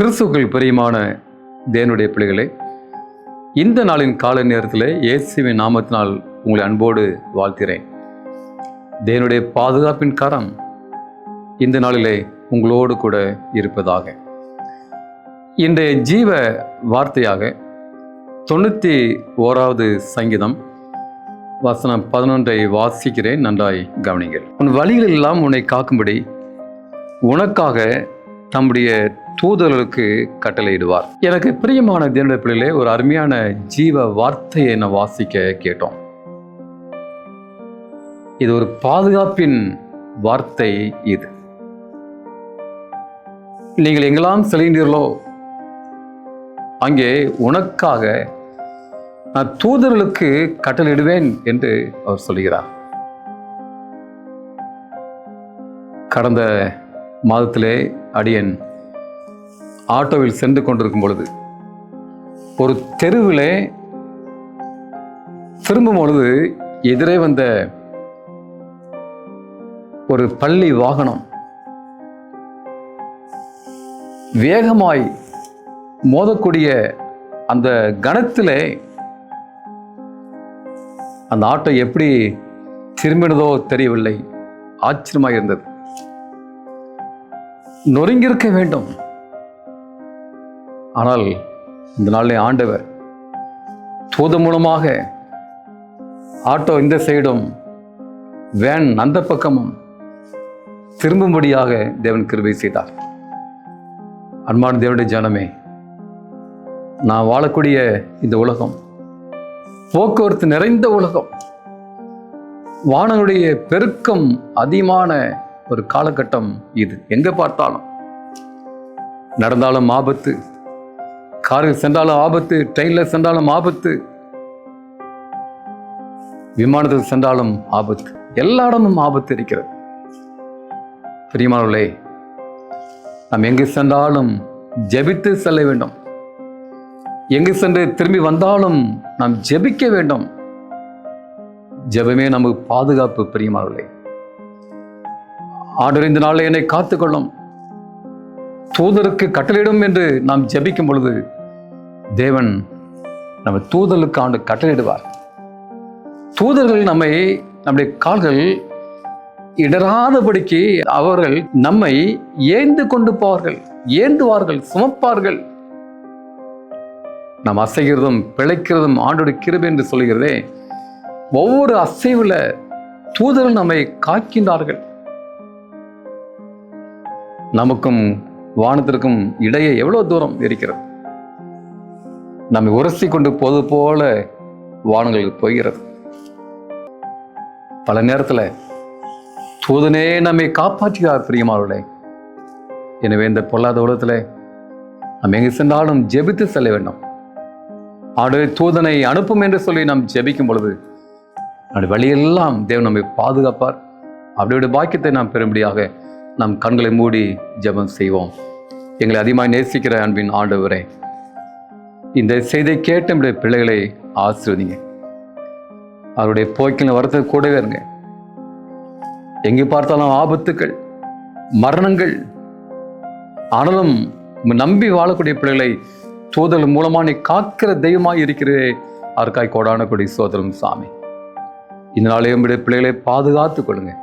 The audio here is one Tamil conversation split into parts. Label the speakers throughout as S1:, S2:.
S1: கிறிஸ்துக்கள் பிரியமான தேனுடைய பிள்ளைகளே இந்த நாளின் கால நேரத்தில் இயேசுவின் நாமத்தினால் உங்களை அன்போடு வாழ்த்துகிறேன். தேனுடைய பாதுகாப்பின் கரம் இந்த நாளிலே உங்களோடு கூட இருப்பதாக. இன்றைய ஜீவ வார்த்தையாக தொண்ணூற்றி ஓராவது சங்கீதம் வசனம் பதினொன்றை வாசிக்கிறேன் நன்றாய் கவனிங்கள் உன் வழிகள் எல்லாம் உன்னை காக்கும்படி உனக்காக தம்முடைய தூதர்களுக்கு கட்டளையிடுவார். எனக்கு பிரியமான தேவனுடைய பிள்ளையிலே ஒரு அருமையான ஜீவ வார்த்தையை நான் வாசிக்க கேட்டோம். இது ஒரு பாதுகாப்பின் வார்த்தை இது. நீங்கள் எங்கெல்லாம் செல்கின்றீர்களோ அங்கே உனக்காக நான் தூதர்களுக்கு கட்டளையிடுவேன் என்று அவர் சொல்கிறார். கடந்த மாதத்திலே அடியன் ஆட்டோவில் சென்று கொண்டிருக்கும் பொழுது ஒரு தெருவிலே திரும்பும் பொழுது எதிரே வந்த ஒரு பள்ளி வாகனம் வேகமாய் மோதக்கூடிய அந்த கணத்திலே அந்த ஆட்டோ எப்படி திரும்பினதோ தெரியவில்லை. ஆச்சரியமாக இருந்தது. நொறுங்கியிருக்க வேண்டும். ஆனால் இந்த நாளில் ஆண்டவர் தூது மூலமாக ஆட்டோ இந்த சைடும் வேன் அந்த பக்கமும் திரும்பும்படியாக தேவன் கிருபை செய்தார். அன்பான தேவனுடைய ஜனமே நான் வாழக்கூடிய இந்த உலகம் போக்குவரத்து நிறைந்த உலகம் வானனுடைய பெருக்கம் அதிகமான ஒரு காலகட்டம் இது. எங்கே பார்த்தாலும் நடந்தாலும் ஆபத்து காரில் சென்றாலும் ஆபத்து ட்ரெயினில் சென்றாலும் ஆபத்து. விமானத்தில் சென்றாலும் ஆபத்து. எல்லா இடமும் ஆபத்து இருக்கிறது. பிரியமானவர்களே நாம் எங்கு சென்றாலும் ஜெபித்து செல்ல வேண்டும். எங்கு சென்று திரும்பி வந்தாலும் நாம் ஜெபிக்க வேண்டும். ஜெபமே நமக்கு பாதுகாப்பு பிரியமானவர்களே. ஆண்டவர் இந்த நாளில் என்னை காத்துக்கொள்ளும். தூதருக்கு கட்டளையிடும் என்று நாம் ஜெபிக்கும் பொழுது தேவன் நம்ம தூதலுக்கு ஆண்டு கட்டளையிடுவார். தூதர்கள் நம்மை நம்முடைய கால்கள் இடராதபடிக்கு அவர்கள் நம்மை ஏந்து கொண்டு போவார்கள் ஏந்துவார்கள் சுமப்பார்கள். நாம் அசைகிறதும் பிழைக்கிறதும் ஆண்டோட கிருபை என்று சொல்கிறதே ஒவ்வொரு அசைவில் தூதர்கள் நம்மை காக்கின்றார்கள். நமக்கும் வானத்திற்கும் இடையே எவ்வளோ தூரம் இருக்கிறது? நம்மை உரசி கொண்டு போது போல வானங்களுக்கு போகிறது. பல நேரத்தில் தூதனே நம்மை காப்பாற்றுகிறார் பிரியமானவர்களே. எனவே இந்த பொல்லாத உலகத்தில் நாம் எங்கு சென்றாலும் ஜெபித்து செல்ல வேண்டும். ஆண்டு தூதனை அனுப்பும் என்று சொல்லி நாம் ஜெபிக்கும் பொழுது அந்த வழியெல்லாம் தேவன் நம்மை பாதுகாப்பார். அப்படியோட பாக்கியத்தை நாம் பெறும்படியாக நம் கண்களை மூடி ஜெபம் செய்வோம். எங்களை அதிகமாக நேசிக்கிற அன்பின் ஆண்டவரே இந்த செய்தியை கேட்ட நம்முடைய பிள்ளைகளை ஆசிர்வதிங்க. அவருடைய போக்கில் வரது கூடவே இருங்க. எங்கே பார்த்தாலும் ஆபத்துக்கள் மரணங்கள் ஆனாலும் நம்பி வாழக்கூடிய பிள்ளைகளை தூதல் மூலமா நீ காக்கிற தெய்வமாய் இருக்கிறதே அவருக்காய் கோடான கொடி சோதரம் சாமி. இந்த நாளே உங்களுடைய பிள்ளைகளை பாதுகாத்து கொள்ளுங்க.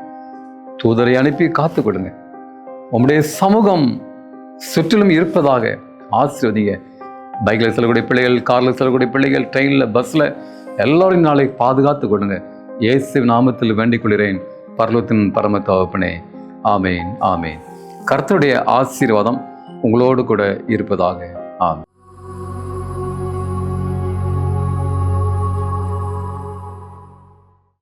S1: தூதரை அனுப்பி காத்து கொள்ளுங்க. உங்களுடைய சமூகம் சுற்றிலும் இருப்பதாக ஆசிர்வதிங்க. பைக்கில் செல்லக்கூடிய பிள்ளைகள் காரில் செல்லக்கூடிய பிள்ளைகள் ட்ரெயினில் பஸ்ஸில் எல்லோரையும் நாளை பாதுகாத்து கொடுங்க இயேசு நாமத்தில் வேண்டிக் கொள்கிறேன். பரலத்தின் பரம தகப்பனே. ஆமேன் ஆமேன். கர்த்தருடைய ஆசீர்வாதம் உங்களோடு கூட இருப்பதாக. ஆம்